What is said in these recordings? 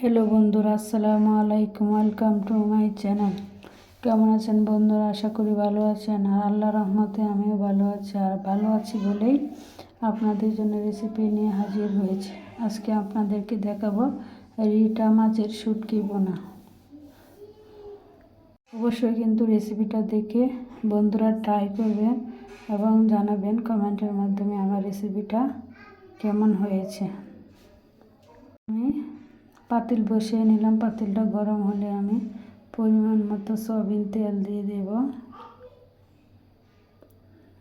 Hello বন্ধুরা, আসসালামু আলাইকুম ওয়েলকাম টু মাই চ্যানেল কেমন আছেন বন্ধুরা? আশা করি ভালো আছেন। আর আল্লাহ রহমতে আমিও ভালো আছি। আর ভালো আছি বলেই আপনাদের জন্য রেসিপি নিয়ে হাজির হয়েছে। আজকে আপনাদেরকে দেখাবো রিটা মাছের শুটকি বোনা। অবশ্যই কিন্তু রেসিপিটা দেখে বন্ধুরা ট্রাই করবেন এবং জানাবেন কমেন্টের মাধ্যমে আমার রেসিপিটা কেমন হয়েছে। আমি পাতিল বসিয়ে নিলাম। পাতিলটা গরম হলে আমি পরিমাণ মতো সয়াবিন তেল দিয়ে দেব।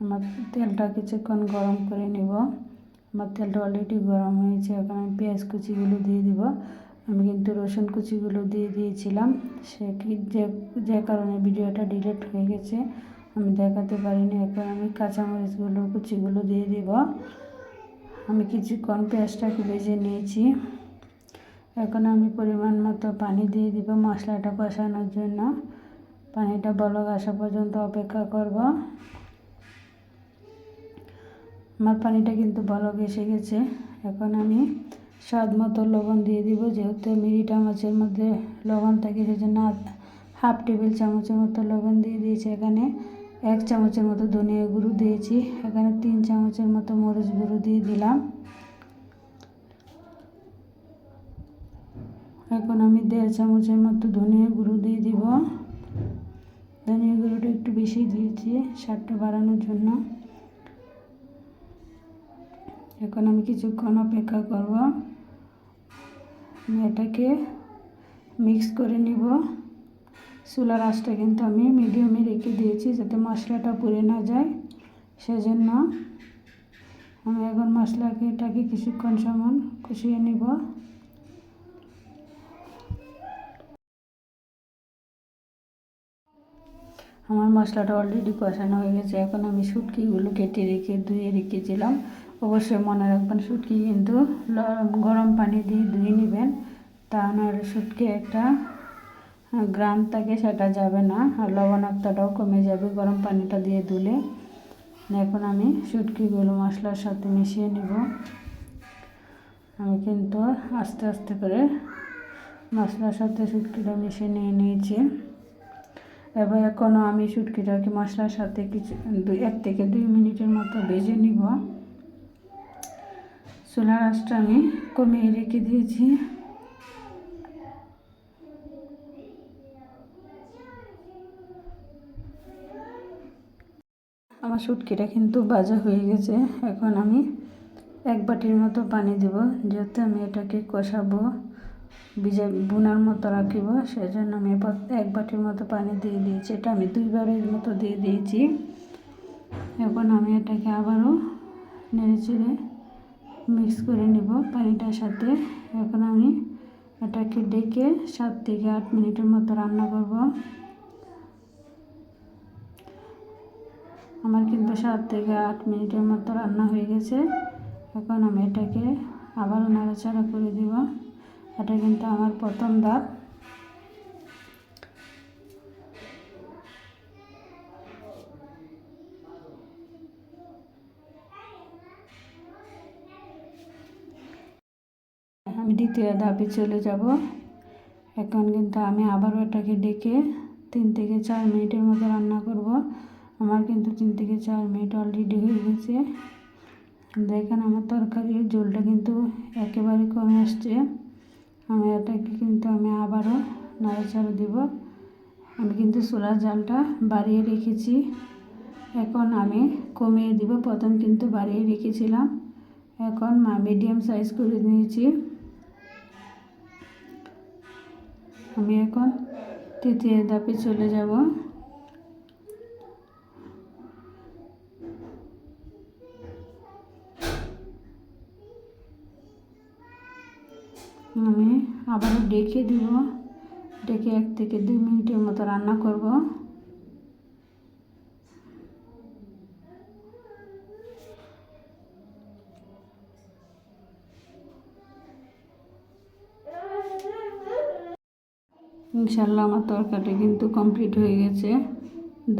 আমার তেলটা কিছুক্ষণ গরম করে নিব। আমার তেলটা অলরেডি গরম হয়েছে। এখন আমি পেঁয়াজ কুচিগুলো দিয়ে দিব। আমি কিন্তু রসুন কুচিগুলো দিয়ে দিয়েছিলাম। সে যে যে কারণে ভিডিওটা ডিলিট হয়ে গেছে, আমি দেখাতে পারিনি। এখন আমি কাঁচামরিচগুলো, কুচিগুলো দিয়ে দিব। আমি কিছুক্ষণ পেঁয়াজটাকে ভেজে নিয়েছি। এখন আমি পরিমাণ মতো পানি দিয়ে দিব মশলাটা কষানোর জন্য। পানিটা বলক আসা পর্যন্ত অপেক্ষা করব। আমার পানিটা কিন্তু বলক এসে গেছে। এখন আমি স্বাদ মতো লবণ দিয়ে দিব, যেহেতু মিরিটা মাছের মধ্যে লবণ থাকে, সেজন্য হাফ টেবিল চামচের মতো লবণ দিয়ে দিয়েছি। এখানে এক চামচের মতো ধনিয়া গুঁড়ো দিয়েছি। এখানে তিন চামচের মতো মরিচ গুঁড়ো দিয়ে দিলাম। এখন আমি দেড় চামচের মতো ধনিয়া গুঁড়ো দিয়ে দিব। ধনিয়া গুঁড়োটা একটু বেশি দিয়েছি, স্বাদটা বাড়ানোর জন্য। এখন আমি কিছুক্ষণ অপেক্ষা করব। এটাকে মিক্স করে নিব। চুলার আঁচটা কিন্তু আমি মিডিয়ামে রেখে দিয়েছি যাতে মশলাটা পুড়ে না যায়। সেজন্য আমি এখন মশলাকে এটাকে কিছুক্ষণ সমান কষিয়ে নিব। আমার মশলাটা অলরেডি কষানো হয়ে গেছে। এখন আমি শুটকিগুলো কেটে রেখে ধুয়ে রেখেছিলাম। অবশ্যই মনে রাখবেন, শুটকি কিন্তু গরম পানি দিয়ে ধুয়ে নেবেন। তা নাহলে শুটকি একটা গ্রাম থাকে সেটা যাবে না। আর লবণাক্তটাও কমে যাবে গরম পানিটা দিয়ে ধুলে। এখন আমি শুটকিগুলো মশলার সাথে মিশিয়ে নিব। আমি কিন্তু আস্তে আস্তে করে মশলার সাথে শুটকিটা মিশিয়ে নিয়ে নিয়েছি। এবার এখনও আমি শুটকিটাকে মশলার সাথে কিছু, দুই, এক থেকে দুই মিনিটের মতো ভেজে নিব। চুলার আঁচটা আমি কমিয়ে রেখে দিয়েছি। আমার শুটকিটা কিন্তু ভাজা হয়ে গেছে। এখন আমি এক বাটির মতো পানি দেব যেহেতু আমি এটাকে কষাবো। ভিজে বোনার মতো রাখিব, সেজন্য আমি এক বাটির মতো পানি দিয়ে দিয়েছি। এটা আমি দুইবারের মতো দিয়ে দিয়েছি। এখন আমি এটাকে আবারও নেড়ে চেড়ে মিক্স করে নিব পানিটার সাথে। এখন আমি এটাকে ডেকে সাত থেকে আট মিনিটের মতো রান্না করব। আমার কিন্তু সাত থেকে আট মিনিটের মতো রান্না হয়ে গেছে। এখন আমি এটাকে আবারও নাড়াচাড়া করে দিব। এটা কিন্তু আমার প্রথম ধাপ আমি দ্বিতীয় ধাপে চলে যাব। এখন কিন্তু আমি আবারও এটাকে ডেকে তিন থেকে চার মিনিটের মতো রান্না করব। আমার কিন্তু তিন থেকে চার মিনিট অলরেডি হয়ে গেছে। দেখেন আমার তরকারির ঝোলটা কিন্তু একেবারে কমে আসছে। আমি এটাকে কিন্তু আমি আবারও নাড়াচাড়া দেব। আমি কিন্তু চুলার জালটা বাড়িয়ে রেখেছি। এখন আমি কমিয়ে দিব। প্রথম কিন্তু বাড়িয়ে রেখেছিলাম। এখন মিডিয়াম সাইজ করে নিয়েছি। আমি এখন তৃতীয় ধাপে চলে যাব। আমি আবারও ডেকে দিব। ডেকে এক থেকে দুই মিনিটের মতো রান্না করব। ইনশাল্লাহ আমার তরকারি কিন্তু কমপ্লিট হয়ে গেছে।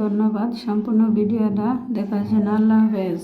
ধন্যবাদ। সম্পূর্ণ ভিডিওটা দেখার জন্য আল্লাহ হাফেজ।